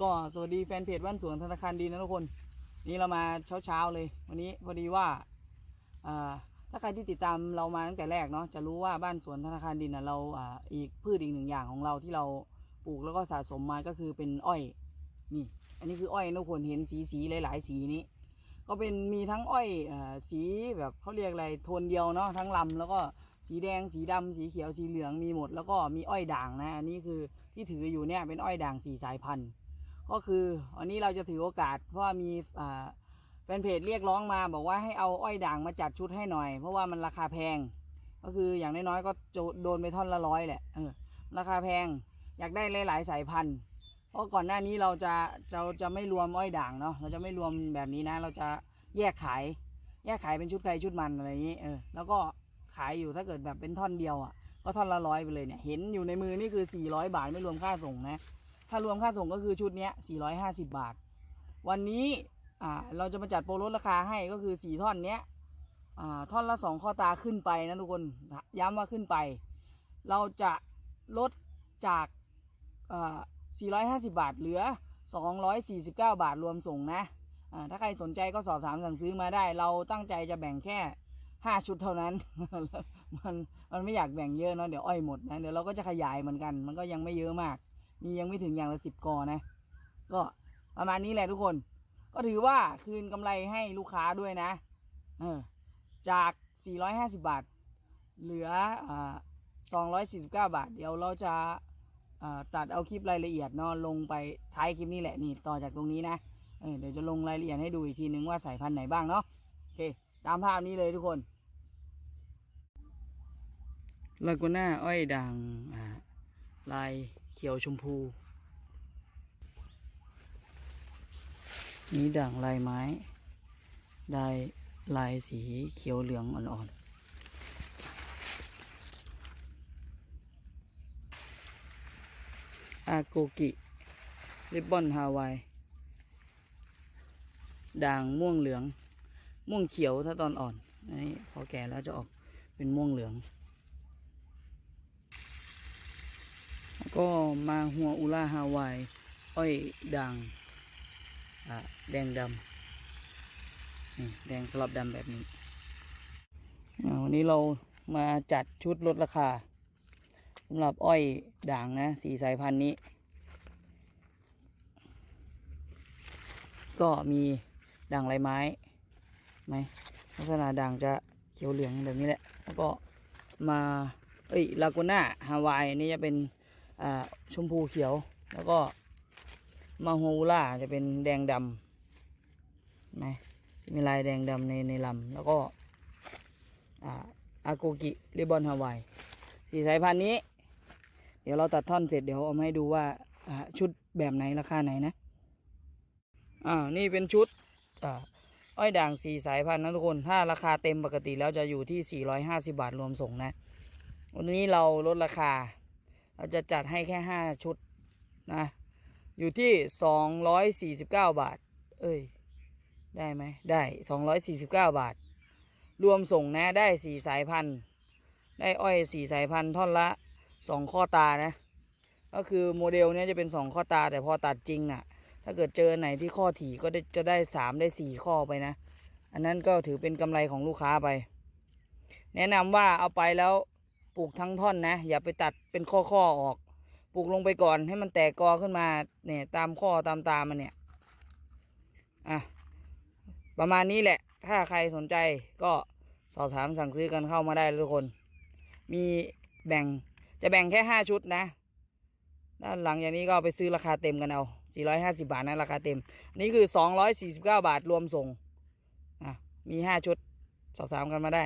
ก็สวัสดีแฟนเพจบ้านสวนธนาคารดีนะทุกคน นี่เรามาเช้าๆเลย วันนี้พอดีว่าถ้าใครที่ติดตามเรามาตั้งแต่แรกเนาะจะรู้ว่าบ้านสวนธนาคารดินนะเราออีกพืชอีกหนึ่งอย่างของเราที่เราปลูกแล้วก็สะสมมาก็คือเป็นอ้อยนี่ อันนี้คืออ้อยทุกคนเห็นสีสีหลาย ๆ สีนี้ ก็เป็นมีทั้งอ้อยอสีแบบเขาเรียกอะไรโทนเดียวเนาะทั้งลำแล้วก็สีแดงสีดำสีเขียวสีเหลืองมีหมด แล้วก็มีอ้อยด่างนะอันนี้คือที่ถืออยู่เนี่ยเป็นอ้อยด่างสีสายพันธุ์ ก็คือวันนี้เราจะถือโอกาส เพราะมีแฟนเพจเรียกร้องมา บอกว่าให้เอาอ้อยด่างมาจัดชุดให้หน่อย เพราะว่ามันราคาแพง ก็คืออย่างน้อยๆก็โดนไปท่อนละร้อยแหละเออราคาแพงอยากได้หลายๆสายพันธุ์เพราะก่อนหน้านี้เราจะเราจะไม่รวมอ้อยด่างเนาะเราจะไม่รวมแบบนี้นะ เราจะแยกขาย แยกขายเป็นชุดใครชุดมันอะไรอย่างนี้เออแล้วก็ขายอยู่ถ้าเกิดแบบเป็นท่อนเดียวอะก็ท่อนละร้อยไปเลยเนี่ยเห็นอยู่ในมือนี่คือ 400 บาทไม่รวมค่าส่งนะ ถ้ารวมค่าส่งก็คือชุดเนี้ย450 บาท วันนี้อ่าเราจะมาจัดโปรลดราคาให้ก็คือ 4 ท่อนเนี้ยอ่าท่อนละ 2 ข้อตาขึ้นไปนะทุกคนย้ำว่าขึ้นไป เราจะลดจากอ่า450 บาทเหลือ 249 บาทรวมส่งนะอ่าถ้าใครสนใจก็สอบถามสั่งซื้อมาได้ เราตั้งใจจะแบ่งแค่5ชุดเท่านั้น มัน มันไม่อยากแบ่งเยอะเนาะ เดี๋ยวอ้อยหมดนะ เดี๋ยวเราก็จะขยายเหมือนกัน มันก็ยังไม่เยอะมาก นี่ยังไม่ถึงอย่างละสิบกอนะ ก็ประมาณนี้แหละทุกคน ก็ถือว่าคืนกำไรให้ลูกค้าด้วยนะ เออ จาก 450 บาท เหลืออ่า249 บาท เดี๋ยวเราจะอ่าตัดเอาคลิปรายละเอียดเนาะลงไปท้ายคลิปนี้แหละนี่ต่อจากตรงนี้นะเเดี๋ยวจะลงรายละเอียดให้ดูอีกทีนึงว่าสายพันธุ์ไหนบ้างเนาะโอเค ตามภาพนี้เลยทุกคนลากูน่าอ้อยด่างอ่า ลายเขียวชมพู นี้ด่างลายไม้ ได้ลายสีเขียวเหลืองอ่อนๆอาโกกิริบบอนฮาวาย ด่างม่วงเหลือง ม่วงเขียวถ้าตอนอ่อน อันนี้พอแก่แล้วจะออกเป็นม่วงเหลือง แล้วก็มาหัวอุล่าฮาวาย อ้อยด่างแดงดำนี่แดงสลับดำแบบนี้วันนี้เรามาจัดชุดลดราคาสำหรับอ้อยด่างนะสีสายพันธุ์นี้ ก็มีด่างลายไม้ไหมลักษณะด่างจะเขียวเหลืองแบบนี้แหละ แล้วก็มา เอ้ยลากูน่าฮาวายนนี้จะเป็น ชมพูเขียว แล้วก็มาโฮล่าจะเป็นแดงดำนะมีลายแดงดำในในลำแล้วก็อาอาโกกิริบบอนฮาวายสีสายพันธุ์นี้ เดี๋ยวเราตัดท่อนเสร็จเดี๋ยวเอามาให้ดูว่าชุดแบบไหนราคาไหนนะอ่านี่เป็นชุดอ้อยด่างสี่สายพันธุ์นะทุกคน ถ้าราคาเต็มปกติแล้วจะอยู่ที่ 450 บาทรวมส่งนะ วันนี้เราลดราคา เราจะจัดให้แค่ห้าชุดนะ อยู่ที่สองร้อยสี่สิบเก้าบาท เอ้ย ได้ไหมได้สองร้อยสี่สิบเก้าบาท รวมส่งนะได้สี่สายพันธุ์ ได้อ้อยสี่สายพันธุ์ท่อนละสองข้อตานะ ก็คือโมเดลเนี้ยจะเป็นสองข้อตาแต่พอตัดจริงน่ะ ถ้าเกิดเจอไหนที่ข้อถี่ก็ได้จะได้สามได้สี่ข้อไปนะ อันนั้นก็ถือเป็นกำไรของลูกค้าไป แนะนำว่าเอาไปแล้ว ปลูกทั้งท่อนนะ อย่าไปตัดเป็นข้อข้อออก ปลูกลงไปก่อนให้มันแตกกอขึ้นมาเนี่ยตามข้อตามตามมันเนี่ยอะประมาณนี้แหละ ถ้าใครสนใจก็สอบถามสั่งซื้อกันเข้ามาได้ทุกคน มีแบ่งจะแบ่งแค่ห้าชุดนะ ด้านหลังอย่างนี้ก็ไปซื้อราคาเต็มกันเอา450บาทนะราคาเต็มอันนี้คือ249บาทรวมส่งอะมีห้าชุด สอบถามกันมาได้